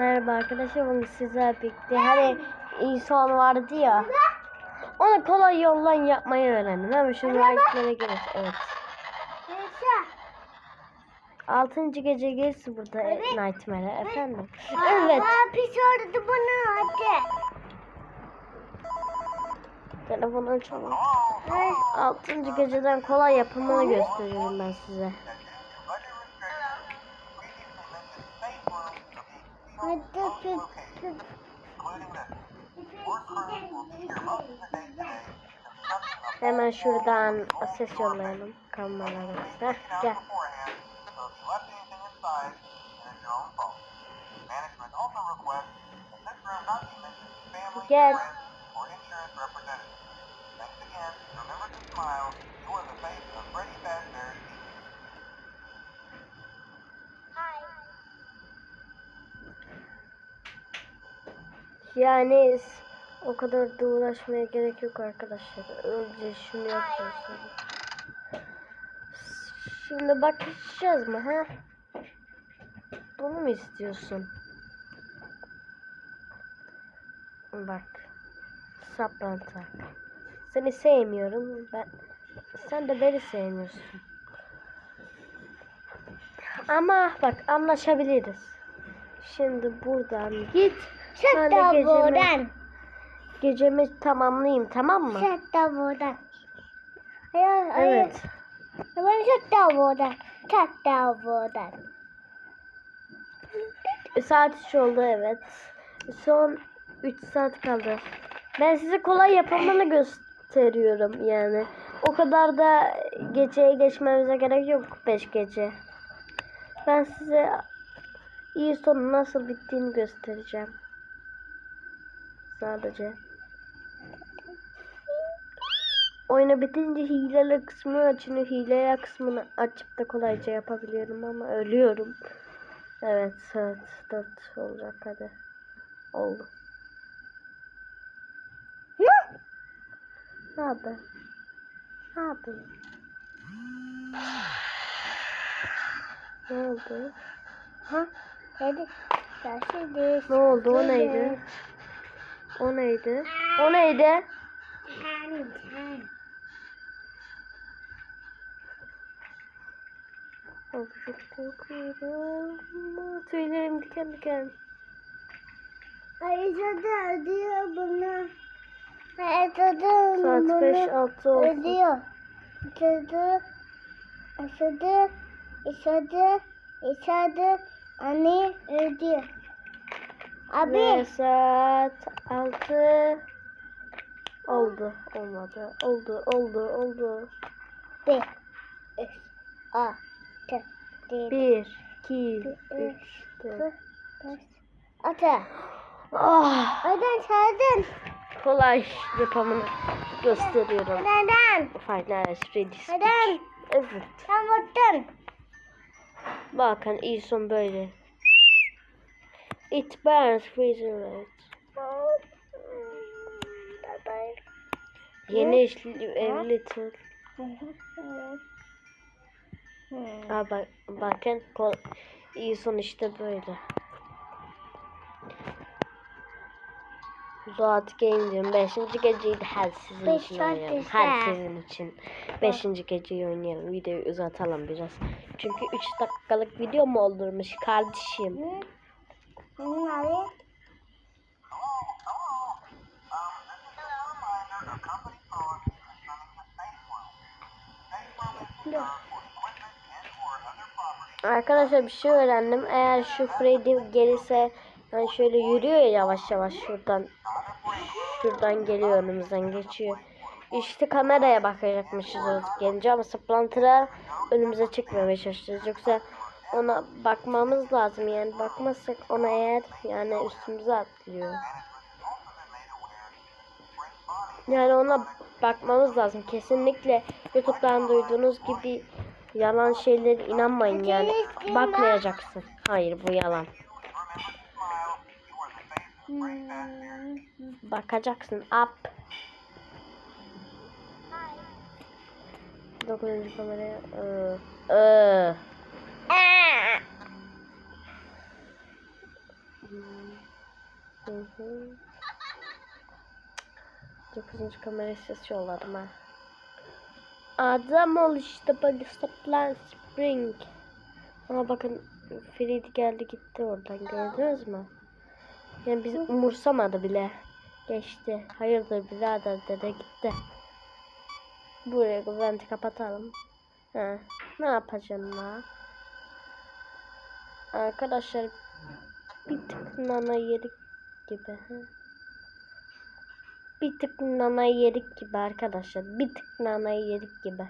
Merhaba arkadaşlar bugün sizler birlikte hani insan vardı ya onu kolay yoldan yapmayı öğrendim. Hemen şu like'lara girelim. Evet. Altıncı gece gelsin burada evet. Nightmare efendim. Evet. Aa, pis oldu bunu hadi. Telefonu açalım. Altıncı geceden kolay yapımını gösteriyorum ben size. Hemen şuradan ses yollayalım kameralara. Heh, gel. Gel. Yani o kadar da uğraşmaya gerek yok arkadaşlar. Önce şunu yapıyorsun. Şimdi bakacağız mı ha? Bunu mu istiyorsun? Bak. Saplantı. Seni sevmiyorum. Ben sen de beni sevmiyorsun. Ama bak anlaşabiliriz. Şimdi buradan git. Ben de gecemi, buradan. gecemi tamamlayayım tamam mı? Şut da buradan. Hayır hayır. Evet. Ben şut da buradan. Şut da buradan. Saat 3 oldu evet. Son 3 saat kaldı. Ben size kolay yapımını gösteriyorum yani. O kadar da geceye geçmemize gerek yok 5 gece. Ben size iyi sonu nasıl bittiğini göstereceğim. Sadece. Oyunu bitince hileli kısmı açınıyor. Hileli kısmını açıp da kolayca yapabiliyorum ama ölüyorum. Evet saat 4 olacak hadi. Oldu. Ne? Ne haber? Ne yapayım? Ne oldu? Ha? Hadi. Görüşürüz. Ne oldu? O neydi? O neydi? O neydi? Of, çok korkuyorum. Tüylerim diken diken. Ayrıca da ödüyor bunu. Ayrıca da Saat bunu 5-6 oldu. ödüyor. Ödüyor. Ödüyor. İçeride. İçeride. Anne ödüyor. Ve Abi. saat 6 oldu. Olmadı. Oldu. Oldu. Oldu. Bir. Üç. A. T. D. 1, 2, 3, 4. Beş. Altı. Ah, Öden çaldın. kolay yapımını gösteriyorum. Neden? Final Speech. Neden? Evet. Sen vurdun. Bakın iyi son böyle. It burns freezing red. Bye Yeni ev little. bye. Aa, bak, bakın kol, iyi son işte böyle. Zuhat Game diyorum. Beşinci geceyi de her sizin Beş için oynayalım. Her sizin için. Beşinci geceyi oynayalım. Videoyu uzatalım biraz. Çünkü 3 dakikalık video mu olurmuş kardeşim? Hı? Arkadaşlar bir şey öğrendim. Eğer şu Freddy gelirse yani şöyle yürüyor ya yavaş yavaş şuradan. Şuradan geliyor önümüzden geçiyor. İşte kameraya bakacakmışız o gelince ama Splinter'a önümüze çıkmamaya çalışacağız. Yoksa ona bakmamız lazım yani bakmazsak ona eğer yani üstümüze atlıyor. Yani ona bakmamız lazım. Kesinlikle YouTube'dan duyduğunuz gibi yalan şeylere inanmayın yani. Bakmayacaksın. Hayır bu yalan. Bakacaksın. Up. Dokuzuncu kameraya. Iı. Iı. Hı hı. Dokuzuncu kamerayı ses yolladım ha. Adam ol işte böyle Stopland Spring. Ama bakın Freddy geldi gitti oradan gördünüz mü? Yani bizi umursamadı bile. Geçti. Hayırdır birader dedi gitti. Buraya venti kapatalım. Ha, ne yapacaksın la? Arkadaşlar bir tık nana yedik gibi. Ha? Bir tık nana yedik gibi arkadaşlar. Bir tık nana yedik gibi.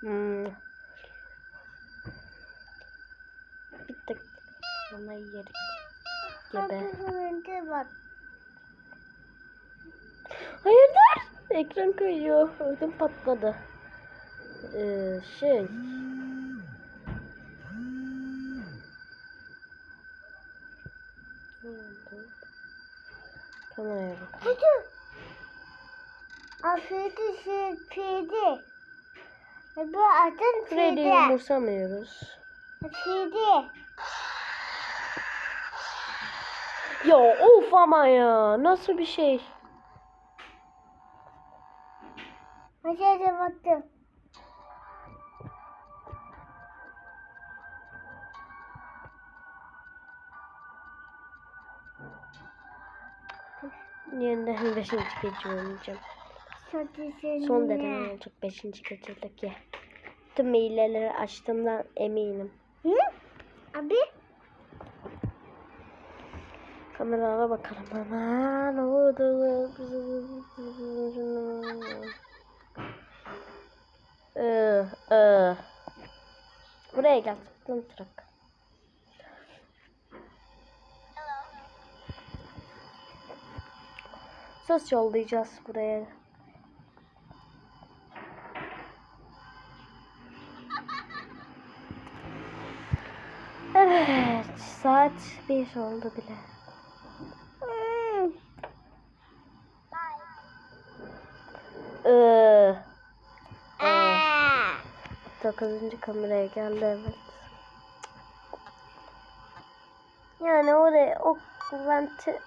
Hmm. Bir tık nana yedik gibi. Hayırdır? Ekran kayıyor. Ödüm patladı. Ee, şey. Kameraya bak. Hadi. Afiyet şey pide. Bu adın Freddy'yi pide. umursamıyoruz. Pide. Ya of ama ya. Nasıl bir şey? Hadi baktım. Yeniden beşinci gece oynayacağım. Seni. Son deneme olacak beşinci gecedeki. Tüm hileleri açtığımdan eminim. Hı? Abi. Kameralara bakalım hemen. Oldu. Ee, ee. Buraya gel. Tıklım tırak. Ses yollayacağız buraya. Evet, saat bir oldu bile. Hmm. Ee, Aa. dokuzuncu kameraya geldi evet. Yani oraya o venti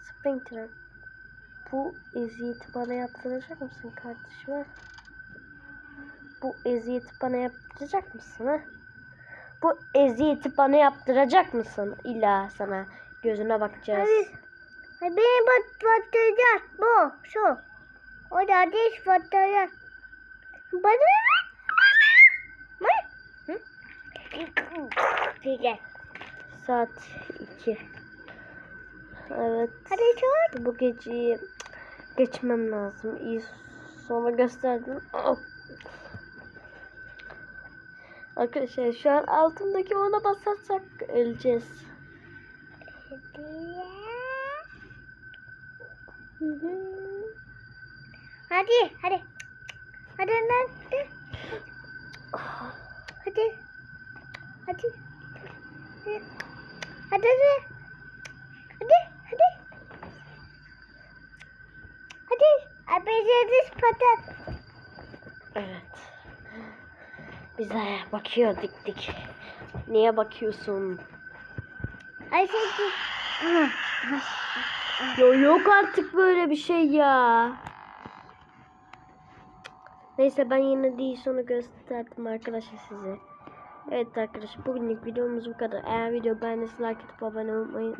Springtrap bu eziyeti bana yaptıracak mısın kardeşim? Bu eziyeti bana yaptıracak mısın ha? Bu eziyeti bana yaptıracak mısın? İlla sana gözüne bakacağız. Hadi beni bat batıracak. Bu. Şu. O da ateş batıracak. Batıracak. Güzel. Saat 2. Evet. Hadi çor. Bu geceyi geçmem lazım. İyi sonra gösterdim. Oh. Arkadaşlar şu an altındaki ona basarsak öleceğiz. Hadi, hadi. Hadi lan. Hadi. Hadi. Hadi. Hadi. Hadi. Hadi. Hadi. Hadi. Abicediz patat. Evet. Bize bakıyor dik dik. Niye bakıyorsun? Ayşecik. Ya yok artık böyle bir şey ya. Neyse ben yine değil sonu gösterdim arkadaşlar size. Evet arkadaşlar bugünlük videomuz bu kadar. Eğer video beğendiyseniz like atıp abone olmayı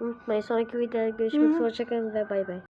unutmayın. Sonraki videoda görüşmek üzere. Hoşçakalın ve bay bay.